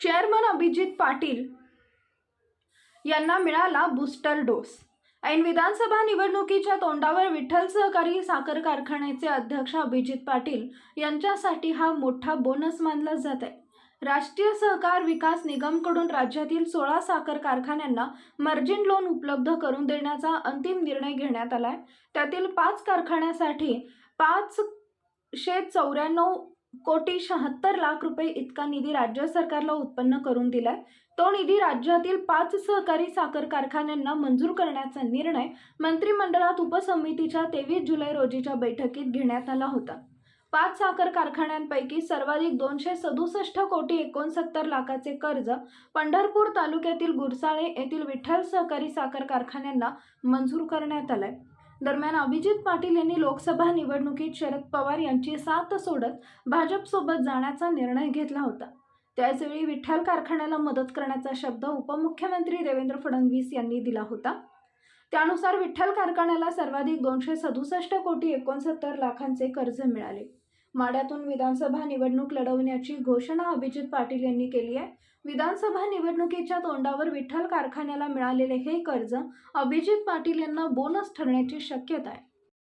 Chairman Abhijit Patil यांना मिळाला booster dose. ऐन विधानसभा निवडणुकीच्या तोंडावर विठ्ठल सहकारी साखर कारखान्याचे अध्यक्ष अभिजित पाटील यांच्यासाठी हा मोठा बोनस मानला जात आहे राष्ट्रीय सहकार विकास निगमकडून राज्यातील सोळा साखर कारखान्यांना मार्जिन लोन उपलब्ध करून देण्याचा अंतिम निर्णय घेण्यात आलाय. त्यातील पाच कारखान्यासाठी पाचशे चौऱ्याण्णव कोटी शहात्तर लाख रुपये इतका निधी राज्य सरकारला उत्पन्न करून दिलाय. तो निधी राज्यातील पाच सहकारी साखर कारखान्यांना मंजूर करण्याचा निर्णय मंत्रिमंडळात उपसमितीच्या तेवीस जुलै रोजीच्या बैठकीत घेण्यात आला होता. पाच साखर कारखान्यांपैकी सर्वाधिक दोनशे सदुसष्ट कोटी एकोणसत्तर लाखाचे कर्ज पंढरपूर तालुक्यातील गुरसाळे येथील विठ्ठल सहकारी साखर कारखान्यांना मंजूर करण्यात आलाय. दरम्यान अभिजित पाटील यांनी लोकसभा निवडणुकीत शरद पवार यांची साथ सोडत भाजपसोबत जाण्याचा निर्णय घेतला होता. त्याचवेळी विठ्ठल कारखान्याला मदत करण्याचा शब्द उपमुख्यमंत्री देवेंद्र फडणवीस यांनी दिला होता. त्यानुसार विठ्ठल कारखान्याला सर्वाधिक दोनशे सदुसष्ट कोटी एकोणसत्तर लाखांचे कर्ज मिळाले. माड्यातून विधानसभा निवडणूक लढवण्याची घोषणा अभिजित पाटील यांनी केली आहे. विधानसभा निवडणुकीच्या तोंडावर विठ्ठल कारखान्याला मिळालेले हे कर्ज अभिजित पाटील यांना बोनस ठरण्याची शक्यता आहे.